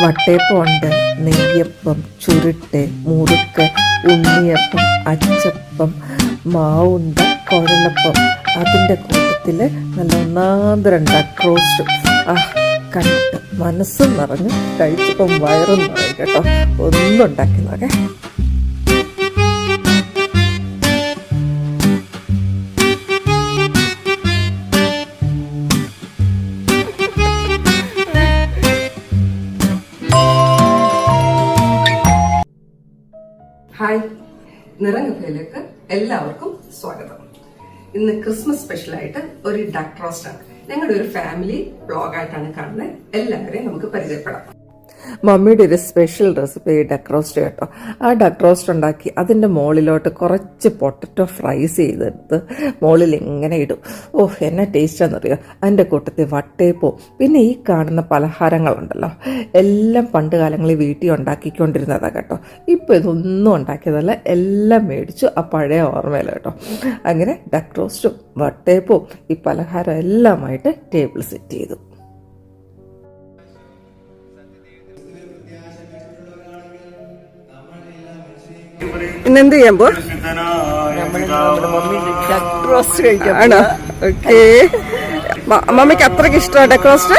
വട്ടയപ്പമുണ്ട് നെയ്യപ്പം ചുരുട്ട് മുറുക്ക് ഉണ്ണിയപ്പം അച്ചപ്പം മാവുണ്ട കുഴലപ്പം അതിന്റെ കൂട്ടത്തിൽ നല്ല ഒന്നാന്തരണ്ട ക്രോസ്റ്റ്. ആ കണ്ടിട്ട് മനസ്സും നിറഞ്ഞു കഴിച്ചപ്പം വയറും നിറയും കേട്ടോ. ഒന്നുണ്ടാക്കി നോക്കേ നിറങ്ങുകയിലേക്ക് എല്ലാവർക്കും സ്വാഗതം. ഇന്ന് ക്രിസ്മസ് സ്പെഷ്യലായിട്ട് ഒരു ഡക്ക് റോസ്റ്റ് ആണ്. ഞങ്ങളുടെ ഒരു ഫാമിലി ബ്ലോഗായിട്ടാണ് കാണുന്നത്. എല്ലാവരെയും നമുക്ക് പരിചയപ്പെടാം. മമ്മിയുടെ ഒരു സ്പെഷ്യൽ റെസിപ്പി ഡക്ക് റോസ്റ്റ് കേട്ടോ. ആ ഡക്ക് റോസ്റ്റ് ഉണ്ടാക്കി അതിന്റെ മുകളിലോട്ട് കുറച്ച് പൊട്ടറ്റോ ഫ്രൈസ് ചെയ്തെടുത്ത് മുകളിൽ ഇങ്ങനെ ഇടും. ഓ എന്നാ ടേസ്റ്റാണെന്നറിയോ അതിന്റെ കൂട്ടത്തിൽ വട്ടയപ്പവും പിന്നെ ഈ കാണുന്ന പലഹാരങ്ങളുണ്ടല്ലോ. എല്ലാം പണ്ട് കാലങ്ങളിൽ വീട്ടിൽ ഉണ്ടാക്കിക്കൊണ്ടിരുന്നതാണ് കേട്ടോ. ഇപ്പോൾ ഇതൊന്നും ഉണ്ടാക്കിയതല്ല എല്ലാം മേടിച്ചു. ആ പഴയ ഓർമ്മയിൽ കേട്ടോ. അങ്ങനെ ഡക്ക് റോസ്റ്റും വട്ടയപ്പവും ഈ പലഹാരം എല്ലാമായിട്ട് ടേബിൾ സെറ്റ് ചെയ്തു. ഇന്നെന്ത് ചെയ്യാൻ പോ റോസ്റ്റ് കഴിക്കാം ആണോ? ഓക്കേ. മമ്മിക്ക് അത്രയ്ക്ക് ഇഷ്ടമാണ് ഡക്ക് റോസ്റ്റ്?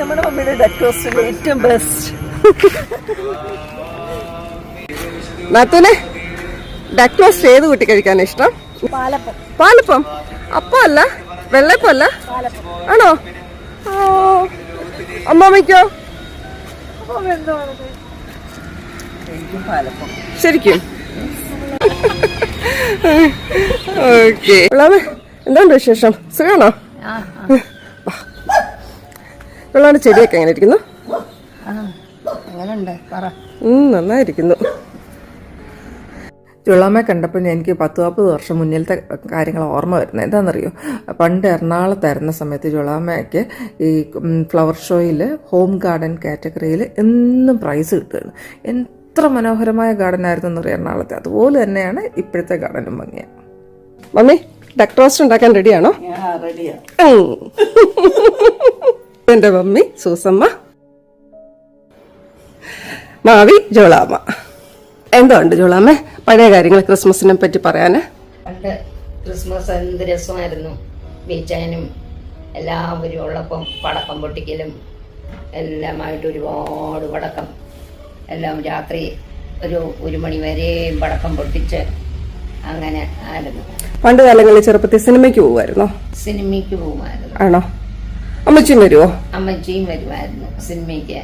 നമ്മുടെ മമ്മിയുടെ ഡക്ക് റോസ്റ്റിന്റെ ഏറ്റവും ബെസ്റ്റ് നാത്തൂനെ ഡക്ക് റോസ്റ്റ് ഏത് കൂട്ടി കഴിക്കാൻ ഇഷ്ടം? പാലപ്പം. അപ്പം അല്ല വെള്ളപ്പം അല്ല? ആണോ? അമ്മമ്മയ്ക്കോ അമ്മാമ്മയ്ക്കോ എനിക്കും പാലപ്പം ശരിക്കും ഓക്കെ. എന്താണ് വിശേഷം? സുഖാണോ? വെള്ളാണ്ട് ചെടിയൊക്കെ എങ്ങനെ ഇരിക്കുന്നു? നന്നായിരിക്കുന്നു. ചുള്ളാമ്മയെ കണ്ടപ്പോൾ ഞാൻ എനിക്ക് പത്ത് നാൽപ്പത് വർഷം മുന്നിലത്തെ കാര്യങ്ങൾ ഓർമ്മ വരുന്നത്. എന്താണെന്നറിയോ? പണ്ട് എറണാകുളത്തായിരുന്ന സമയത്ത് ചുള്ളാമ്മയ്ക്ക് ഈ ഫ്ലവർ ഷോയിൽ ഹോം ഗാർഡൻ കാറ്റഗറിയിൽ എന്നും പ്രൈസ് കിട്ടുമായിരുന്നു. എത്ര മനോഹരമായ ഗാർഡൻ ആയിരുന്നു പറയാം എറണാകുളത്തെ അതുപോലെ തന്നെയാണ് ഇപ്പോഴത്തെ ഗാർഡനും ഭംഗിയ. മമ്മി ഡക്ക് റോസ്റ്റ് ഉണ്ടാക്കാൻ റെഡിയാണോ എന്റെ മമ്മി സൂസമ്മ. മാവി ജോളാമ്മ. എന്തുണ്ട് ജോളാമ്മ? പഴയ കാര്യങ്ങൾ ക്രിസ്മസിനെ പറ്റി പറയാന്. പണ്ട് ക്രിസ്മസ് എന്ത് രസമായിരുന്നു. ബീച്ചാനും എല്ലാവരും ഉള്ളപ്പം പടക്കം പൊട്ടിക്കലും എല്ലാമായിട്ട് ഒരുപാട് പടക്കം എല്ലാം രാത്രി ഒരു ഒരു മണി വരെയും പടക്കം പൊട്ടിച്ച് അങ്ങനെ ആയിരുന്നു. പണ്ട് കാലങ്ങളിൽ ചെറുപ്പത്തിൽ സിനിമയ്ക്ക് പോകുമായിരുന്നോ? സിനിമയ്ക്ക് പോകുമായിരുന്നു. ആണോ? അമ്മച്ചിയും വരുമോ അമ്മച്ചിയും വരുമായിരുന്നു സിനിമയ്ക്ക്.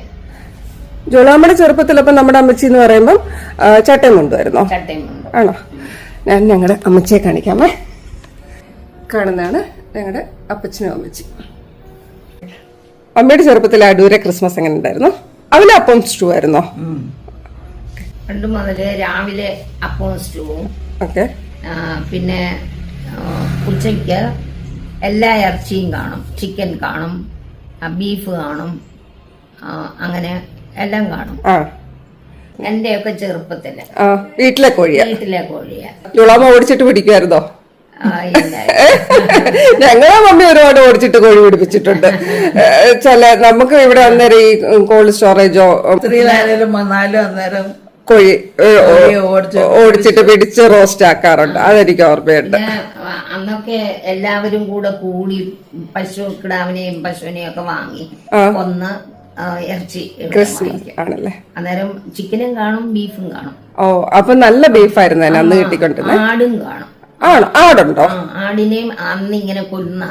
ജോലാമ്മയുടെ ചെറുപ്പത്തിൽ അപ്പൊ നമ്മുടെ അമ്മച്ചി എന്ന് പറയുമ്പം ആ, ചട്ടയും കൊണ്ടുവരുന്നോ ചട്ടയും ആണോ? ഞാൻ ഞങ്ങളുടെ അമ്മച്ചിയെ കാണിക്കാമേ. കാണുന്നതാണ് ഞങ്ങളുടെ അപ്പച്ചനും അമ്മച്ചി അമ്മയുടെ ചെറുപ്പത്തിൽ അടൂരെ ക്രിസ്മസ് എങ്ങനെ ഉണ്ടായിരുന്നു? അവന് അപ്പം സ്റ്റൂ ആയിരുന്നോ? പണ്ട് മുതൽ രാവിലെ അപ്പവും സ്റ്റൂവും ഓക്കെ. പിന്നെ ഉച്ചയ്ക്ക് എല്ലാ ഇറച്ചിയും കാണും. ചിക്കൻ കാണും. ബീഫ് കാണും. അങ്ങനെ എല്ലാം കാണും. എന്റെയൊക്കെ ചെറുപ്പത്തിൽ. വീട്ടിലെ കോഴിയാ? വീട്ടിലെ കോഴിയാ. ജോളാമ്മ ഓടിച്ചിട്ട് പിടിക്കുമായിരുന്നോ. ഞങ്ങളെ മമ്മി ഒരുപാട് ഓടിച്ചിട്ട് കോഴി പിടിപ്പിച്ചിട്ടുണ്ട്. ചില നമുക്ക് ഇവിടെ അന്നേരം ഈ കോൾഡ് സ്റ്റോറേജോ സ്ത്രീലായാലും വന്നാലും അന്നേരം കോഴി ഓടിച്ചിട്ട് പിടിച്ച് റോസ്റ്റ് ആക്കാറുണ്ട്. അതെനിക്ക് ഓർമ്മയുണ്ട്. അന്നൊക്കെ എല്ലാവരും കൂടെ കൂടി പശു കിടാവിനെയും പശുവിനെയും ഒക്കെ വാങ്ങി ഒന്ന് ഇറച്ചി. ആണല്ലേ? അന്നേരം ചിക്കനും കാണും ബീഫും കാണും. ഓ അപ്പൊ നല്ല ബീഫായിരുന്നു അന്ന് കിട്ടിക്കൊണ്ടിരുന്നത് ആടും കാണും. ആടുണ്ടോ ആടിനെയും അന്ന് ഇങ്ങനെ കൊല്ലുന്ന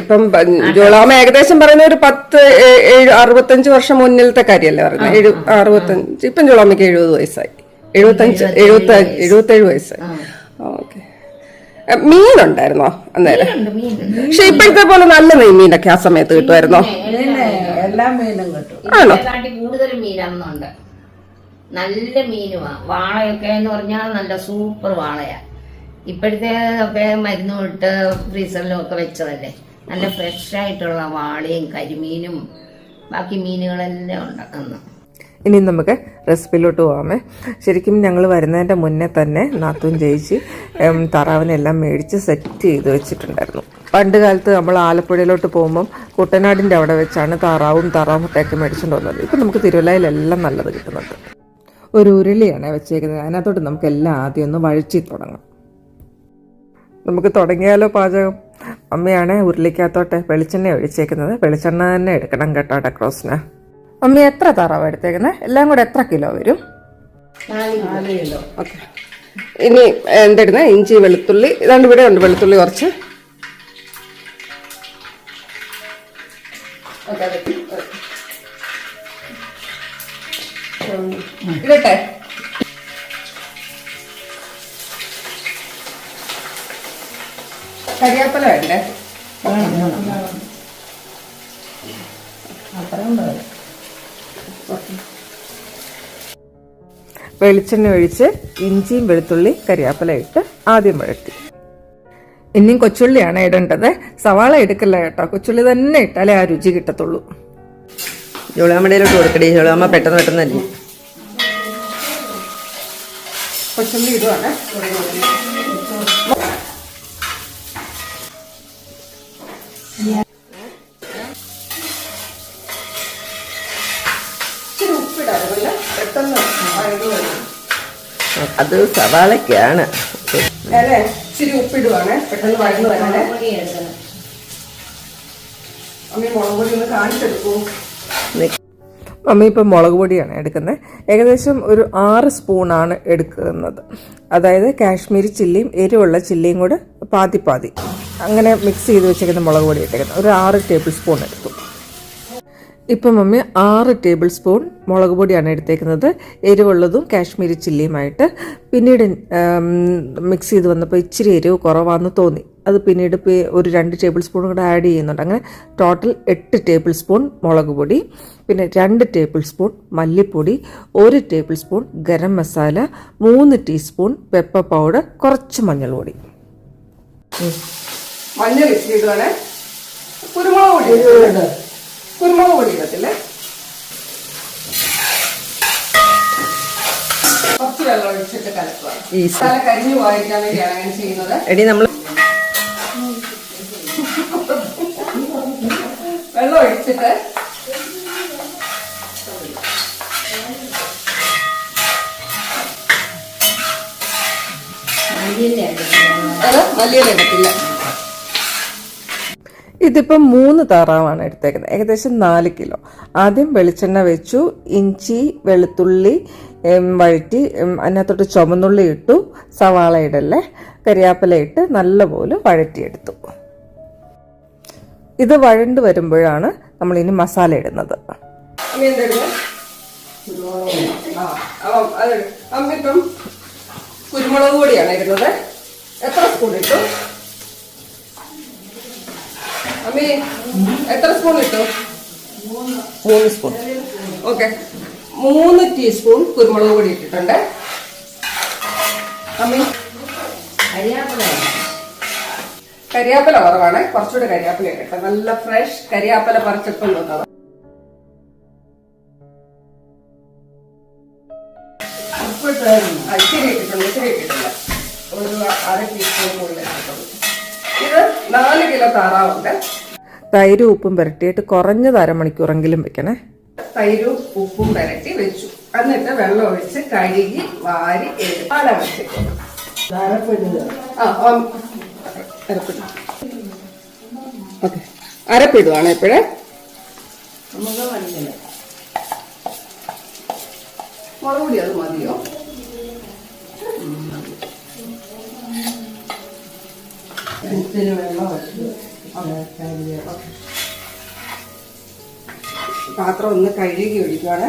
ഇപ്പം ജോളാമ ഏകദേശം പറയുന്ന ഒരു പത്ത് ഏഴ് അറുപത്തഞ്ച് വർഷം മുന്നിലത്തെ കാര്യമല്ലേ പറയുന്നത്. എഴു അറുപത്തഞ്ച് ഇപ്പം ജോളാമയ്ക്ക് എഴുപത് വയസ്സായി. എഴുപത്തഞ്ച് എഴുപത്തി എഴുപത്തേഴ് വയസ്സായി ഓക്കെ. മീനുണ്ടായിരുന്നോ അന്നേരം? പക്ഷെ ഇപ്പോഴത്തെ പോലെ നല്ല നെയ്മീനൊക്കെ ആ സമയത്ത് കിട്ടുമായിരുന്നോ? പിന്നെ മീനും കിട്ടും. ആണോ? കൂടുതൽ മീനന്നുണ്ട് നല്ല മീനുമാണ് വാളയൊക്കെ എന്ന് പറഞ്ഞാൽ നല്ല സൂപ്പർ വാളയാ. ഇപ്പോഴത്തെ ഒക്കെ മരുന്ന് ഇട്ട് ഫ്രീസറിലും ഒക്കെ വെച്ചതല്ലേ? നല്ല ഫ്രഷ് ആയിട്ടുള്ള വാളയും കരിമീനും ബാക്കി മീനുകളെല്ലാം ഉണ്ടാക്കുന്നു. ഇനി നമുക്ക് റെസിപ്പിയിലോട്ട് പോകാമേ ശരിക്കും ഞങ്ങൾ വരുന്നതിന്റെ മുന്നേ തന്നെ നാത്തും ജയിച്ച് താറാവിനെല്ലാം മേടിച്ച് സെറ്റ് ചെയ്ത് വെച്ചിട്ടുണ്ടായിരുന്നു. പണ്ട് കാലത്ത് നമ്മൾ ആലപ്പുഴയിലോട്ട് പോകുമ്പം കുട്ടനാടിന്റെ അവിടെ വെച്ചാണ് താറാവും താറാവും മുട്ടയൊക്കെ മേടിച്ചുകൊണ്ട് വന്നത്. ഇപ്പം നമുക്ക് തിരുവല്ലയിലെല്ലാം നല്ലത് കിട്ടുന്നുണ്ട്. ഒരു ഉരുളിയാണ് വെച്ചേക്കുന്നത്. അതിനകത്തോട്ട് നമുക്ക് എല്ലാം ആദ്യം ഒന്ന് വഴിച്ചി തുടങ്ങാം. നമുക്ക് തുടങ്ങിയാലോ പാചകം? അമ്മയാണ് ഉരുളിക്കകത്തോട്ട് വെളിച്ചെണ്ണ ഒഴിച്ചേക്കുന്നത്. വെളിച്ചെണ്ണ തന്നെ എടുക്കണം കേട്ടോ ഡക്രോസിന് അമ്മ എത്ര താറാവ് എടുത്തേക്കുന്നത് എല്ലാം കൂടെ എത്ര കിലോ വരും? കിലോ. ഓക്കെ. ഇനി എന്തെടുന്ന? ഇഞ്ചി വെളുത്തുള്ളി. ഇതാണ്ട് ഇവിടെ ഉണ്ട് വെളുത്തുള്ളി കുറച്ച്. ഓക്കെ, ഇടട്ടെ. കരിയാപ്പല വേണ്ടേ? വെളിച്ചെണ്ണ ഒഴിച്ച് ഇഞ്ചിയും വെളുത്തുള്ളി കരിയാപ്പല ഇട്ട് ആദ്യം വഴറ്റി. ഇനിയും കൊച്ചുള്ളിയാണ് ഇടേണ്ടത്. സവാള എടുക്കില്ല കേട്ടോ. കൊച്ചുള്ളി തന്നെ ഇട്ടാലേ ആ രുചി കിട്ടത്തുള്ളൂ. ജോളാമ്മടയിലോട്ട് കൊടുക്കടി. ജോളാമ്മ പെട്ടെന്ന് പെട്ടെന്ന് അല്ലേ കൊച്ചുള്ളി ഇടുവാണ്. ഇച്ചിരി ഉപ്പിടാറുമില്ല പെട്ടെന്ന് വഴങ്ങി വരും. അത് സവാളക്കാണ് ഇച്ചിരി ഉപ്പിടുവാണ് പെട്ടെന്ന് വഴന്നു വരാനേ. അമ്മ മുളക് പൊടി ഒന്ന് കാണിച്ചെടുക്കൂ. മമ്മി ഇപ്പം മുളക് പൊടിയാണ് എടുക്കുന്നത്. ഏകദേശം ഒരു ആറ് സ്പൂണാണ് എടുക്കുന്നത്. അതായത് കാശ്മീരി ചില്ലിയും എരിവുള്ള ചില്ലിയും കൂടെ പാതി പാതി. അങ്ങനെ മിക്സ് ചെയ്ത് വെച്ചേക്കുന്ന മുളക് പൊടി ഇട്ടേക്കുന്നത് ഒരു ആറ് ടേബിൾ സ്പൂൺ എടുത്തു. ഇപ്പം മമ്മി ആറ് ടേബിൾ സ്പൂൺ മുളക് പൊടിയാണ് എടുത്തേക്കുന്നത്. എരിവുള്ളതും കാശ്മീരി ചില്ലിയുമായിട്ട്. പിന്നീട് മിക്സ് ചെയ്ത് വന്നപ്പോൾ ഇച്ചിരി എരിവ് കുറവാണെന്ന് തോന്നി. അത് പിന്നീട് ഒരു രണ്ട് ടേബിൾ സ്പൂൺ കൂടെ ആഡ് ചെയ്യുന്നുണ്ട്. അങ്ങനെ ടോട്ടൽ എട്ട് ടേബിൾ സ്പൂൺ മുളക് പൊടി പിന്നെ രണ്ട് ടേബിൾ സ്പൂൺ മല്ലിപ്പൊടി ഒരു ടേബിൾ സ്പൂൺ ഗരം മസാല മൂന്ന് ടീസ്പൂൺ പെപ്പർ പൗഡർ കുറച്ച് മഞ്ഞൾ ഇച്ചിരി ഇടുവാണ്. കുരുമുളക് പൊടി. കുരുമുളക് പൊടി ഇടത്തില്ലേ? കുറച്ച് വെള്ളം ഒഴിച്ചിട്ട് കലക്കുക. തല കരിഞ്ഞു പോയിരിക്കാൻ വേണ്ടിയാണ് അങ്ങനെ ചെയ്യുന്നത്. എടി നമ്മൾ വെള്ളം ഒഴിച്ചിട്ട്. മല്ലിയില എടുക്കണം ഇടത്തില്ല. ഇതിപ്പം മൂന്ന് താറാവാണ് എടുത്തേക്കുന്നത്. ഏകദേശം നാല് കിലോ. ആദ്യം വെളിച്ചെണ്ണ വെച്ചു. ഇഞ്ചി വെളുത്തുള്ളി വഴറ്റി അതിനകത്തോട്ട് ചുമന്നുള്ളി ഇട്ടു. സവാള ഇടല്ലേ? കരിയാപ്പില ഇട്ട് നല്ലപോലെ വഴറ്റിയെടുത്തു. ഇത് വഴണ്ട് വരുമ്പോഴാണ് നമ്മൾ ഇനി മസാല ഇടുന്നത്. അമ്മ എന്തെടുക്കും? ആ അപ്പം അത് അമ്മ ഇപ്പം കുരുമുളക് പൊടിയാണ് ഇടുന്നത്. എത്ര സ്പൂൺ ഇട്ടു? അമ്മി എത്ര സ്പൂൺ ഇട്ടു? മൂന്ന് സ്പൂൺ. ഓക്കെ. മൂന്ന് ടീസ്പൂൺ കുരുമുളക് പൊടി ഇട്ടിട്ടുണ്ട്. അമ്മി. കരിയാപ്പില കരിയാപ്പല കുറവാണ്. കുറച്ചുകൂടി കരിയാപ്പല ഇട്ടെ നല്ല ഫ്രഷ് കരിയാപ്പല പറിച്ചപ്പം തന്നത് ആ, ഇച്ചിരി ഇട്ടിട്ടുണ്ട് ഇച്ചിരി ഇട്ടിട്ടില്ല ഒരു അര ടീസ്പൂൺ കൂടുതൽ ഇട്ടിട്ടുണ്ട്. ഇത് നാല് കിലോ താറാവുണ്ട്. തൈര് ഉപ്പും പുരട്ടിയിട്ട് കുറഞ്ഞത് അരമണിക്കൂറെങ്കിലും വെക്കണേ. തൈരും ഉപ്പും പുരട്ടി വെച്ചു. എന്നിട്ട് വെള്ളം ഒഴിച്ച് കഴുകി വാരി എടുപ്പാല വെച്ചിട്ടുണ്ട്. അരപ്പിടും. ഓക്കെ. അരപ്പിടുവാണ് എപ്പോഴേ? നമുക്ക് അത് മതിയോ? ഇത്തിരി വെള്ളം ഒഴിച്ച് പാത്രം ഒന്ന് കഴുകി ഒഴിക്കുവാണ്.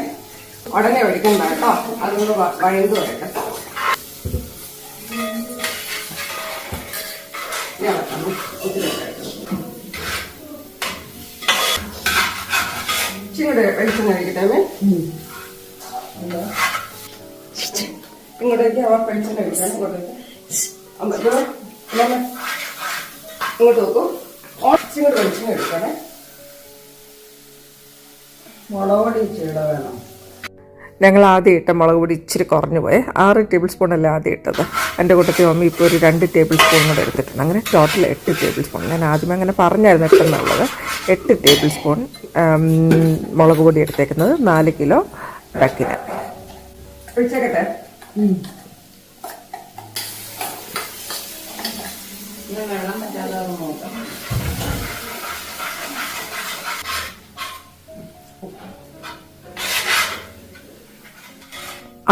ഉടനെ ഒഴിക്കണ്ട കേട്ടോ. അതുകൊണ്ട് വഴങ്ങി വരട്ടെ ഇച്ചിരി വെളിച്ചം അമ്മേ? ഇങ്ങോട്ടേക്ക് അവ വെളിച്ചെണ്ണ ഒഴിക്കണം ഇങ്ങോട്ടേക്ക്. അമ്മ ഇത് ഇല്ലമ്മേ. ഇങ്ങോട്ട് നോക്കൂ. ഇച്ചിരി മുളകൊടി വെളിച്ചെണ്ണ ഒഴിക്കണേ ഞങ്ങൾ ആദ്യം ഇട്ട മുളക് പൊടി ഇച്ചിരി കുറഞ്ഞു പോയേ. ആറ് ടേബിൾ സ്പൂൺ അല്ല ആദ്യം ഇട്ടത്. എന്റെ കൂട്ടത്തിൽ മമ്മി ഇപ്പോൾ ഒരു രണ്ട് ടേബിൾ സ്പൂൺ കൂടെ എടുത്തിട്ടുണ്ട്. അങ്ങനെ ടോട്ടൽ എട്ട് ടേബിൾ സ്പൂൺ ഞാൻ ആദ്യമേ അങ്ങനെ പറഞ്ഞായിരുന്നു ഇട്ടെന്നുള്ളത് എട്ട് ടേബിൾ സ്പൂൺ മുളക് പൊടി എടുത്തേക്കുന്നത് നാല് കിലോ ഡക്കിന് ഒഴിച്ചേക്കട്ടെ? വെള്ളം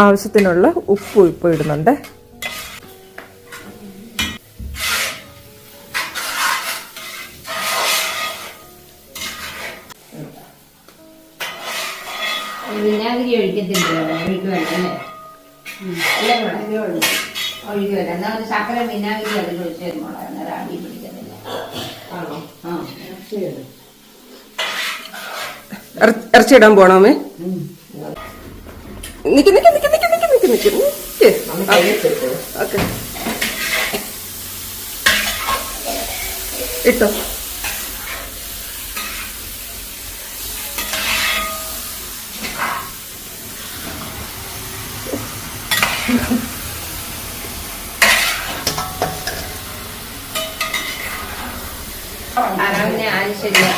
ആവശ്യത്തിനുള്ള ഉപ്പ് ഇപ്പോൾ ഇടുന്നുണ്ട്. വിനാഗിരി ഒഴിക്കത്തില്ല ഒഴിക്കുവല്ലേ നിക്ക് നിക്ക് നിക്ക് നിൽക്കും. ഓക്കെ. ഇട്ടോ.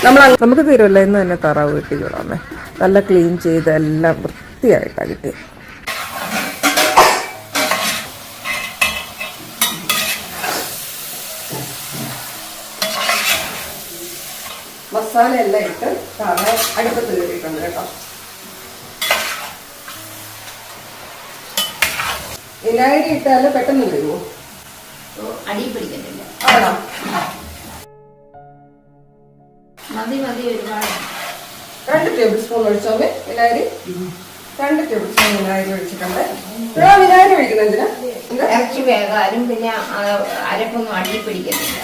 നമ്മൾ നമുക്ക് തീരുമല്ല ഇന്ന് തന്നെ താറാവ് കിട്ടി നല്ല ക്ലീൻ ചെയ്ത് എല്ലാം വൃത്തിയായിട്ടാണ് കിട്ടിയത്. മസാല എല്ലാം ഇട്ട് താറ അടുപ്പത്ത് കയറിയിട്ടുണ്ട് കേട്ടോ വിനാഗിരി ഇട്ടാൽ പെട്ടെന്ന് വരുമോ അടി പിടിക്കത്തില്ല. ആണോ? മതി മതി ഒരുപാട്. രണ്ട് ടേബിൾ സ്പൂൺ ഒഴിച്ചോമേ വിനാഗിരി. രണ്ട് ടേബിൾ സ്പൂൺ വിനാഗിരി ഒഴിച്ചിട്ടുണ്ട്. ഇവിടെ വിനാഗിരി ഒഴിക്കുന്നത് എന്തിനാ? എന്താ ഇറച്ചി വേകാനും പിന്നെ അരപ്പൊന്നും അടി പിടിക്കത്തില്ല.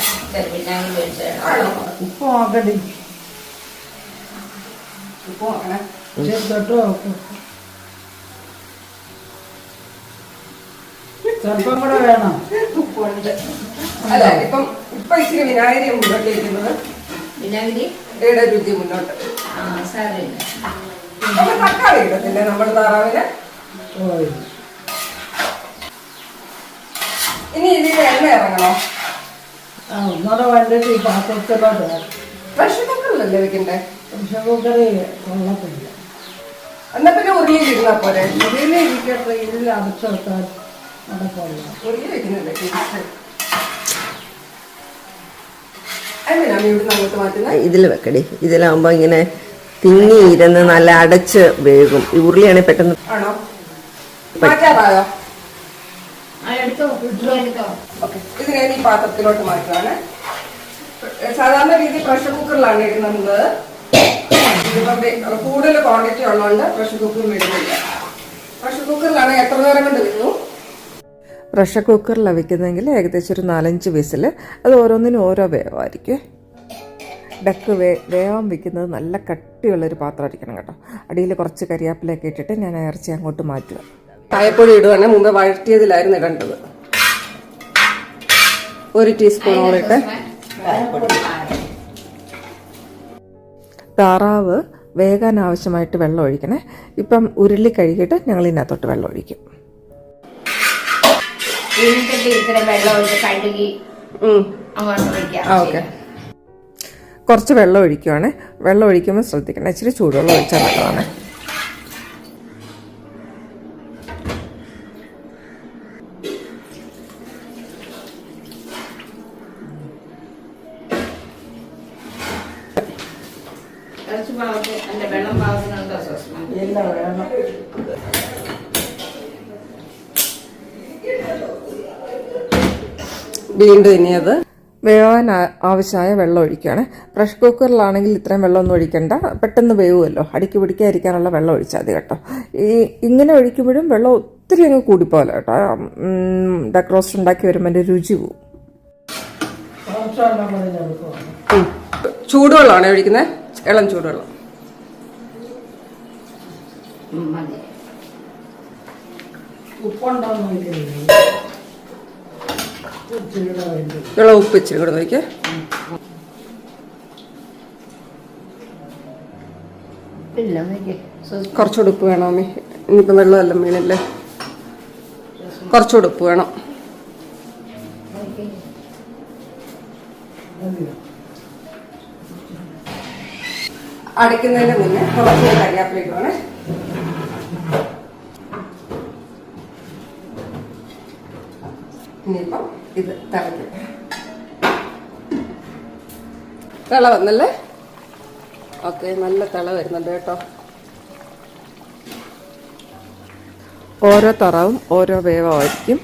വിനാഗിരി ഒഴിച്ച് ആണോ? ഉപ്പ് നോക്കടി ഉപ്പ് നോക്കണേ തൊട്ട് നോക്കും സ്വല്പം കൂടെ വേണം. ഉപ്പുണ്ട് അല്ല ഇപ്പം ഇപ്പൊ ഇച്ചിരി വിനാഗിരി മുന്നോട്ട് ഇരിക്കുന്നത്. വിനാഗിരി ഇവിടെ രുചി മുന്നോട്ട്. ആ സാരമില്ല. അപ്പൊ തക്കാളി ഇടത്തില്ലേ നമ്മുടെ താറാവിന്? ഇനി ഇതിൽ എണ്ണ ഇറങ്ങണോ? വന്നിട്ട് ഈ പാത്രത്തിലോട്ട് കുക്കറിലല്ലേ വെക്കണ്ടേ? പ്രഷർ കുക്കറിൽ എന്നാ പിന്നെ ഉരുളിയിലിരുന്നാ പോരെ? ഉരുളിയിരിക്കട്ടെ ഇതിൽ അടച്ചു നടക്കില്ല ഉരുളി വെക്കുന്നില്ലേ? ഇതിൽ വെക്കടി. ഇതിലാവുമ്പോൾ ഇങ്ങനെ തിങ്ങി ഇരുന്ന് നല്ല അടച്ച് വേകും. ഈ ഉരുളിയാണെ പെട്ടെന്ന് ഇത് ഞാൻ പാത്രത്തിലോട്ട് മാറ്റാണ് സാധാരണ രീതിയിൽ പ്രഷർ കുക്കറിലാണ് ഇടുന്നത്. ഇതിപ്പം കൂടുതൽ ക്വാണ്ടിറ്റി ഉള്ളതുകൊണ്ട് പ്രഷർ കുക്കറിൽ ഇടുന്നില്ല. പ്രഷർ കുക്കറിലാണ് എത്ര നേരം കൊണ്ട് വരുന്നു പ്രഷർ കുക്കറിലാണ് വെക്കുന്നതെങ്കിൽ ഏകദേശം ഒരു നാലഞ്ച് വിസിൽ. അത് ഓരോന്നിനും ഓരോ വേവായിരിക്കും. ഡക്ക് വേ വേവാൻ വെക്കുന്നത് നല്ല കട്ടിയുള്ളൊരു പാത്രമായിരിക്കണം കേട്ടോ. അടിയിൽ കുറച്ച് കരിയാപ്പിലൊക്കെ ഇട്ടിട്ട് ഞാൻ ഇറച്ചി അങ്ങോട്ട് മാറ്റുക. കായപ്പൊടി ഇടുവാണെങ്കിൽ മുമ്പ് വഴറ്റിയതിലായിരുന്നു ഇടേണ്ടത് ഒരു ടീസ്പൂണോളം താറാവ് വേകാൻ ആവശ്യമായിട്ട് വെള്ളം ഒഴിക്കണേ. ഇപ്പം ഉരുളി കഴുകിയിട്ട് ഞങ്ങൾ ഇതിനകത്തോട്ട് വെള്ളം ഒഴിക്കും. ഓക്കെ. കുറച്ച് വെള്ളം ഒഴിക്കുവാണ്. വെള്ളം ഒഴിക്കുമ്പോൾ ശ്രദ്ധിക്കണം. ഇച്ചിരി ചൂടുവെള്ളം ഒഴിച്ചാൽ നല്ലതാണ് ഇറച്ചി പാകത്ത് അല്ല വെള്ളം പാകത്തിനുണ്ടോ സുസ്മ ഇല്ല വേണം വീണ്ടും ഇനി അത് വേവാൻ ആവശ്യമായ വെള്ളം ഒഴിക്കുകയാണ്. പ്രഷർ കുക്കറിലാണെങ്കിൽ ഇത്രയും വെള്ളമൊന്നും ഒഴിക്കണ്ട. പെട്ടെന്ന് വേവുമല്ലോ. അടിക്ക് പിടിക്കാതിരിക്കാനുള്ള വെള്ളം ഒഴിച്ചാൽ മതി കേട്ടോ. ഈ ഇങ്ങനെ ഒഴിക്കുമ്പോഴും വെള്ളം ഒത്തിരി അങ്ങ് കൂടിപ്പോലെ കേട്ടോ. ഡക്ക് റോസ്റ്റ് ഉണ്ടാക്കി വരുമ്പോൾ എന്റെ രുചി പോവും. ചൂടുവെള്ളമാണോ ഒഴിക്കുന്നത് ഇളം ചൂടുവെള്ളം. ഉം, വെള്ളം ഉപ്പ് ഇച്ചിരി കൂടെ നോക്കിയേ കുറച്ചുകൂടെ ഉപ്പ് വേണോ അമ്മേ. ഇനിയിപ്പം വെള്ളമെല്ലാം വീണില്ലേ? കുറച്ചുകൂടെ ഉപ്പ് വേണം. അടയ്ക്കുന്നതിന് മുന്നേ കുറച്ച് കരിയാപ്പിലേക്ക് വേണേ ഇനിയിപ്പം ഇത് തിളക്കട്ടെ തിള വന്നല്ലേ? ഓക്കെ നല്ല തിള വരുന്നുണ്ട് കേട്ടോ. ഓരോ തറവും ഓരോ വേവമായിരിക്കും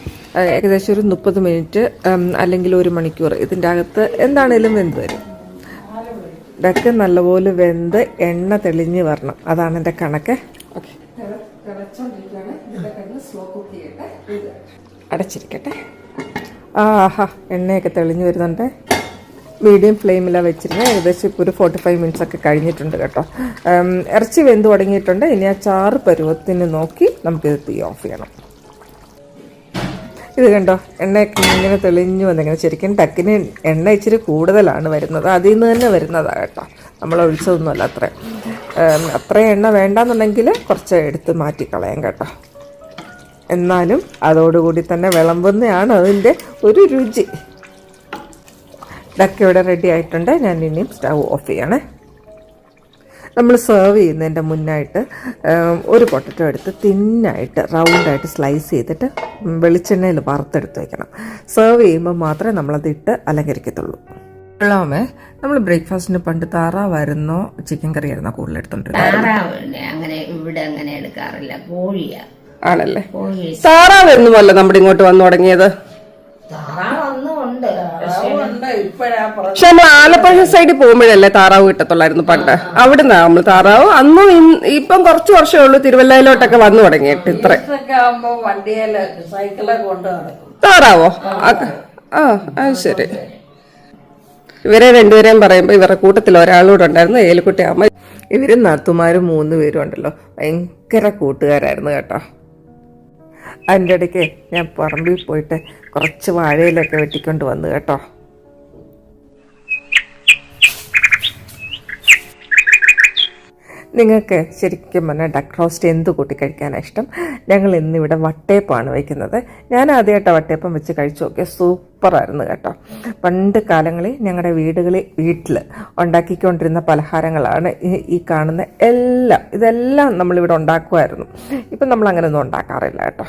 ഏകദേശം ഒരു മുപ്പത് മിനിറ്റ് അല്ലെങ്കിൽ ഒരു മണിക്കൂർ. ഇതിന്റെ അകത്ത് എന്താണേലും വെന്ത് വരും. ഇതൊക്കെ നല്ലപോലെ വെന്ത് എണ്ണ തെളിഞ്ഞ് വരണം. അതാണ് എന്റെ കണക്ക്. ഓക്കെ. അടച്ചിരിക്കട്ടെ. ആഹാ എണ്ണയൊക്കെ തെളിഞ്ഞു വരുന്നുണ്ട്. മീഡിയം ഫ്ലെയിമിലാണ് വെച്ചിരുന്നത് ഏകദേശം ഇപ്പോൾ ഒരു ഫോർട്ടി ഫൈവ് മിനിറ്റ്സ് ഒക്കെ കഴിഞ്ഞിട്ടുണ്ട് കേട്ടോ. ഇറച്ചി വെന്ത് തുടങ്ങിയിട്ടുണ്ട്. ഇനി ആ ചാറ് പരുവത്തിന് നോക്കി നമുക്കിത് തീ ഓഫ് ചെയ്യണം. ഇത് കണ്ടോ? എണ്ണയൊക്കെ ഇങ്ങനെ തെളിഞ്ഞു വന്നിങ്ങനെ. ശരിക്കും ടക്കിന് എണ്ണ ഇച്ചിരി കൂടുതലാണ് വരുന്നത്. അതിൽ നിന്ന് തന്നെ വരുന്നതാണ് കേട്ടോ. നമ്മൾ ഒഴിച്ചതൊന്നുമല്ല അത്ര അത്ര എണ്ണ വേണ്ടെന്നുണ്ടെങ്കിൽ കുറച്ച് എടുത്ത് മാറ്റിക്കളയാം കേട്ടോ. എന്നാലും അതോടുകൂടി തന്നെ വിളമ്പുന്നതാണ് അതിന്റെ ഒരു രുചി. ഇതൊക്കെ ഇവിടെ റെഡി ആയിട്ടുണ്ട്. ഞാൻ ഇനിയും സ്റ്റവ് ഓഫ് ചെയ്യണേ. നമ്മൾ സെർവ് ചെയ്യുന്നതിന്റെ മുന്നായിട്ട് ഒരു പൊട്ടറ്റോ എടുത്ത് തിന്നായിട്ട് റൗണ്ടായിട്ട് സ്ലൈസ് ചെയ്തിട്ട് വെളിച്ചെണ്ണയിൽ വറുത്തെടുത്ത് വയ്ക്കണം സെർവ് ചെയ്യുമ്പോൾ മാത്രമേ നമ്മളതിട്ട് അലങ്കരിക്കത്തുള്ളൂ. ഇളാമേ നമ്മൾ ബ്രേക്ക്ഫാസ്റ്റിന് പണ്ട് താറാവായിരുന്നോ? ചിക്കൻ കറി ആയിരുന്നോ കൂടുതൽ എടുത്തോണ്ടിരുന്നത്? അങ്ങനെ ഇവിടെ അങ്ങനെ എടുക്കാറില്ല. കോഴിയാ. ആണല്ലേ? കോഴി താറാവെന്നുമല്ല നമ്മുടെ ഇങ്ങോട്ട് വന്നു തുടങ്ങിയത്? താറാവ് ഉണ്ട് പക്ഷേ നമ്മൾ ആലപ്പുഴ സൈഡിൽ പോകുമ്പോഴല്ലേ താറാവ് കിട്ടത്തുള്ളായിരുന്നു പണ്ട്? അവിടെ നിന്നാ നമ്മൾ താറാവ്? അന്നും ഇപ്പം കുറച്ച് വർഷമേ ഉള്ളൂ തിരുവല്ലയിലോട്ടൊക്കെ വന്നു തുടങ്ങിയിട്ട് ഇത്ര. താറാവോ? ആ അത് ശരി. ഇവരെ രണ്ടുപേരെയും പറയുമ്പോൾ ഇവരുടെ കൂട്ടത്തിൽ ഒരാളൂടെ ഉണ്ടായിരുന്നു ഏലിക്കുട്ടി അമ്മ. ഇവരും നാത്തുമാരും മൂന്ന് പേരും ഉണ്ടല്ലോ. ഭയങ്കര കൂട്ടുകാരായിരുന്നു കേട്ടോ. അതിന്റെ ഇടയ്ക്ക് ഞാൻ പറമ്പിൽ പോയിട്ട് കുറച്ച് വാഴയിലൊക്കെ വെട്ടിക്കൊണ്ട് വന്നു കേട്ടോ. നിങ്ങൾക്ക് ശരിക്കും പറഞ്ഞാൽ ഡക്ക് റോസ്റ്റ് എന്ത് കൂട്ടി കഴിക്കാനാണ് ഇഷ്ടം? ഞങ്ങൾ ഇന്നിവിടെ വട്ടയപ്പമാണ് വയ്ക്കുന്നത്. ഞാൻ ആദ്യമായിട്ട് വട്ടയപ്പം വെച്ച് കഴിച്ചു നോക്കിയ സൂപ്പറായിരുന്നു കേട്ടോ. പണ്ട് കാലങ്ങളിൽ ഞങ്ങളുടെ വീടുകളിൽ വീട്ടിൽ ഉണ്ടാക്കിക്കൊണ്ടിരുന്ന പലഹാരങ്ങളാണ് ഈ ഈ കാണുന്ന എല്ലാം ഇതെല്ലാം നമ്മളിവിടെ ഉണ്ടാക്കുമായിരുന്നു. ഇപ്പം നമ്മൾ അങ്ങനെയൊന്നും ഉണ്ടാക്കാറില്ല കേട്ടോ.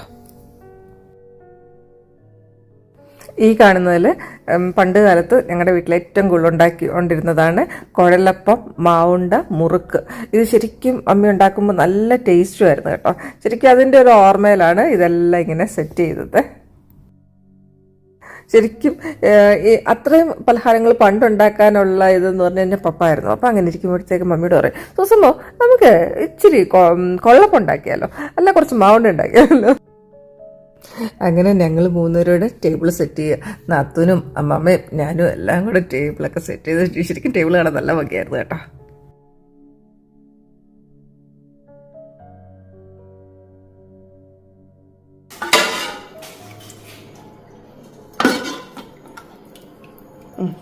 ഈ കാണുന്നതിൽ പണ്ട് കാലത്ത് ഞങ്ങളുടെ വീട്ടിൽ ഏറ്റവും കൂടുതൽ ഉണ്ടാക്കി കൊണ്ടിരുന്നതാണ് കുഴലപ്പം മാവുണ്ട മുറുക്ക്. ഇത് ശരിക്കും അമ്മ ഉണ്ടാക്കുമ്പോൾ നല്ല ടേസ്റ്റും ആയിരുന്നു കേട്ടോ. ശരിക്കും അതിന്റെ ഒരു ഓർമ്മയിലാണ് ഇതെല്ലാം ഇങ്ങനെ സെറ്റ് ചെയ്തത്. ശരിക്കും ഈ അത്രയും പലഹാരങ്ങൾ പണ്ടുണ്ടാക്കാനുള്ള ഇതെന്ന് പറഞ്ഞു കഴിഞ്ഞാൽ പപ്പായിരുന്നു. അപ്പം അങ്ങനെ ഇരിക്കുമ്പോഴത്തേക്ക് മമ്മിയോട് പറയും സൂസമ്മോ നമുക്ക് ഇച്ചിരി കൊ- കൊള്ളപ്പം ഉണ്ടാക്കിയാലോ? അല്ല കുറച്ച് മാവുണ്ട ഉണ്ടാക്കിയാലോ? അങ്ങനെ ഞങ്ങൾ മൂന്നുപേരുടെ ടേബിൾ സെറ്റ് ചെയ്യുക നാത്തൂനും അമ്മമ്മയും ഞാനും എല്ലാം കൂടെ ടേബിളൊക്കെ സെറ്റ് ചെയ്ത് ശരിക്കും ടേബിൾ കാണാൻ നല്ല ഭംഗിയായിരുന്നു കേട്ടോ.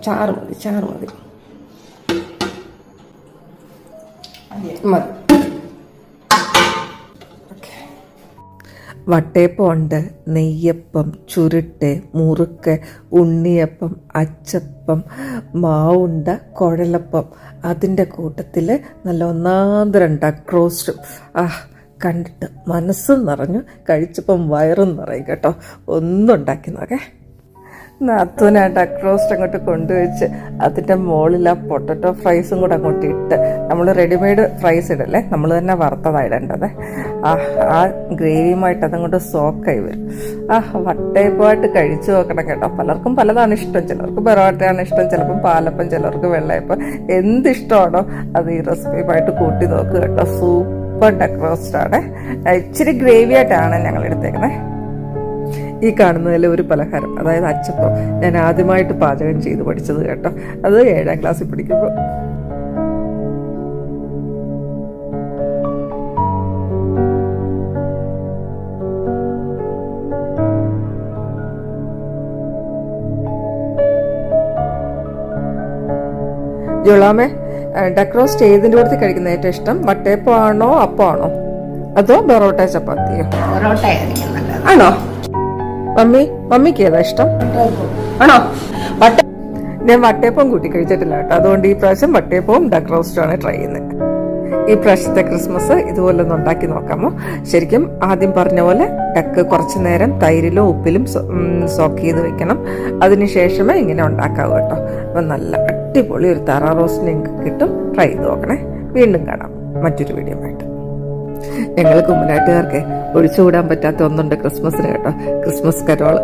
ചാറ് മതി ചാറ് മതി. മതി. വട്ടയപ്പം ഉണ്ട് നെയ്യപ്പം ചുരുട്ട് മുറുക്ക് ഉണ്ണിയപ്പം അച്ചപ്പം മാവുണ്ട കുഴലപ്പം. അതിന്റെ കൂട്ടത്തിൽ നല്ല ഒന്നാന്തരണ്ട ക്രോസ്റ്റ് ആ കണ്ടിട്ട് മനസ്സും നിറഞ്ഞു കഴിച്ചപ്പം വയറും നിറയും കേട്ടോ. ഒന്നുണ്ടാക്കി നോക്കേ. നാത്തൂന് അക്രോസ്റ്റ് അങ്ങോട്ട് കൊണ്ടുവച്ച് അതിന്റെ മുകളിൽ ആ പൊട്ടറ്റോ ഫ്രൈസും കൂടെ അങ്ങോട്ട് ഇട്ട് നമ്മൾ റെഡിമെയ്ഡ് ഫ്രൈസ് ഇടല്ലേ? നമ്മൾ തന്നെ വറുത്തതാണ് ഇടേണ്ടത്. ആ ആ ഗ്രേവിയുമായിട്ട് അതങ്ങോട്ട് സോക്കായി വരും. ആ വട്ടയപ്പമായിട്ട് കഴിച്ചു നോക്കണം കേട്ടോ. പലർക്കും പലതാണ് ഇഷ്ടം. ചിലർക്ക് പെറോട്ടയാണ് ഇഷ്ടം. ചിലപ്പം പാലപ്പം ചിലർക്ക് വെള്ളയപ്പം. എന്തിഷ്ടമാണോ അത് ഈ റെസിപ്പിയുമായിട്ട് കൂട്ടി നോക്കുക കേട്ടോ. സൂപ്പർ ഡക്ക് ആണ്. ഇച്ചിരി ഗ്രേവി ആയിട്ടാണ് ഞങ്ങൾ എടുത്തേക്കുന്നത് ഈ കാണുന്നതിൽ ഒരു പലഹാരം. അതായത് അച്ചപ്പം. ഞാൻ ആദ്യമായിട്ട് പാചകം ചെയ്ത് പഠിച്ചത് കേട്ടോ. അത് ഏഴാം ക്ലാസ്സിൽ പഠിക്കുമ്പോൾ ജോളാമേ ഡക്ക് റോസ്റ്റ് ഏതിന്റെ കൂടെ കഴിക്കുന്ന ഏറ്റവും ഇഷ്ടം? വട്ടയപ്പം ആണോ അപ്പം ആണോ അതോ ബൊറോട്ട ചപ്പാത്തിയോ ആണോ? മമ്മി മമ്മിക്ക് ഏതാ ഇഷ്ടം? ആണോ? വട്ട ഞാൻ വട്ടയപ്പം കൂട്ടി കഴിച്ചിട്ടില്ല കേട്ടോ. അതുകൊണ്ട് ഈ പ്രാവശ്യം വട്ടയപ്പവും ഡക്ക് റോസ്റ്റും ആണ് ട്രൈ ചെയ്യുന്നത്. ഈ പ്രാവശ്യത്തെ ക്രിസ്മസ് ഇതുപോലെ ഒന്ന് ഉണ്ടാക്കി നോക്കാമോ? ശരിക്കും ആദ്യം പറഞ്ഞ പോലെ ഡക്ക് കുറച്ച് നേരം തൈരിലും ഉപ്പിലും സോക്ക് ചെയ്ത് വെക്കണം. അതിനുശേഷമേ ഇങ്ങനെ ഉണ്ടാക്കാവൂ കേട്ടോ. അപ്പം നല്ല അടിപൊളി ഒരു തറ റോസ്റ്റ് നിങ്ങൾക്ക് കിട്ടും. ട്രൈ ചെയ്ത് നോക്കണേ. വീണ്ടും കാണാം. മറ്റൊരു വീഡിയോ ആയിട്ട്. ഞങ്ങൾ കുമ്മനാട്ടുകാർക്ക് ഒഴിച്ചുകൂടാൻ പറ്റാത്ത ഒന്നുണ്ട് ക്രിസ്മസിന് കേട്ടോ. Christmas carol.